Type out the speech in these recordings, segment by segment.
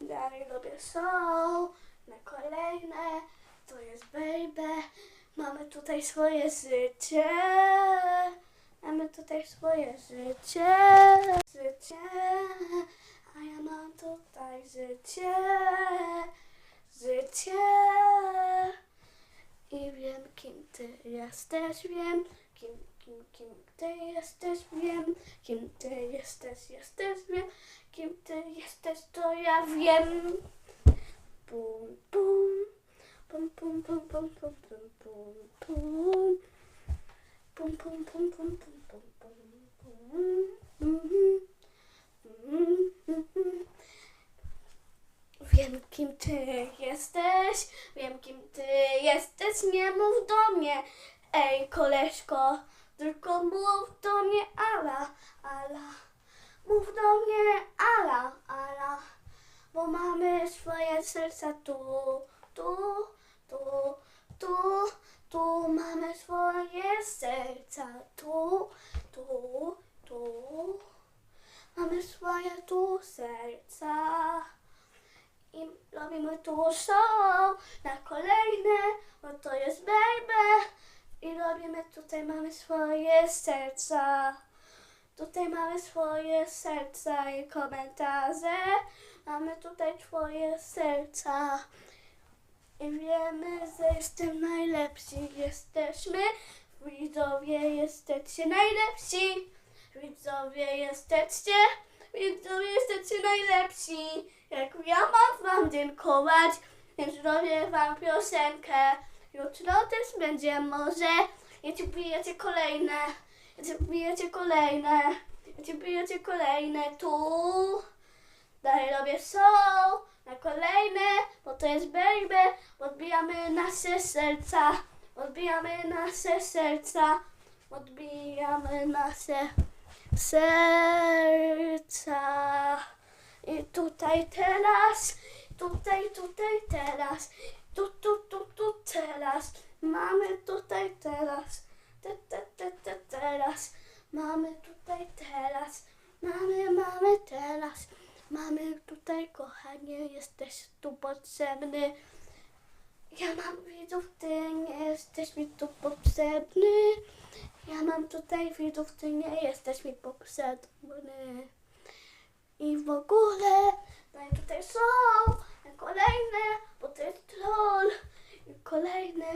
Dalej robię są na kolejne. To jest baby. Mamy tutaj swoje życie. Mamy tutaj swoje życie. Życie. A ja mam tutaj życie. Życie. I wiem, kim ty jesteś, wiem. Kim, kim, kim ty jesteś, wiem. Kim ty jesteś, jesteś, wiem. Kim ty jesteś, to ja wiem. Bum, bum. Bum, bum, bum, bum, bum, bum, bum, bum. Bum, bum, bum, bum, bum, bum, bum, bum. Mhm. Mhm. Wiem, kim ty jesteś, wiem, kim ty jesteś, nie mów do mnie, ej, koleżko, tylko mów do mnie, ala, ala, do mnie, ala, ala, bo mamy swoje serca tu, tu, tu, tu, tu, mamy swoje serca tu, tu, tu, mamy swoje tu serca. I robimy tu show na kolejne, bo to jest baby. I robimy tutaj, mamy swoje serca. Tutaj mamy swoje serca i komentarze. Mamy tutaj twoje serca. I wiemy, że jestem najlepsi. Jesteśmy, widzowie, jesteście najlepsi. Widzowie, jesteście, widzowie, jesteście najlepsi. Jak ja mam wam dziękować, więc robię wam piosenkę. Jutro też będzie może. Jeśli bijecie kolejne, jeśli bijecie kolejne, jeśli bijecie kolejne? Tu. Dalej robię show na kolejne, bo to jest baby. Odbijamy nasze serca, odbijamy nasze serca, odbijamy nasze serca. I tutaj teraz, tutaj, tutaj teraz, tu, tu, tu, tu teraz, mamy tutaj teraz, te, te, te, te, teraz, mamy tutaj teraz, mamy, mamy teraz, mamy tutaj, kochanie, jesteś tu potrzebny. Ja mam widzów, ty nie jesteś mi tu potrzebny. Ja mam tutaj widzów, ty nie jesteś mi potrzebny. I w ogóle, no i tutaj są kolejne, bo to jest troll. I kolejne,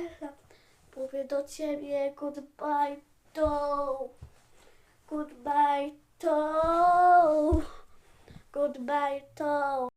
mówię do ciebie goodbye to, goodbye to, goodbye to.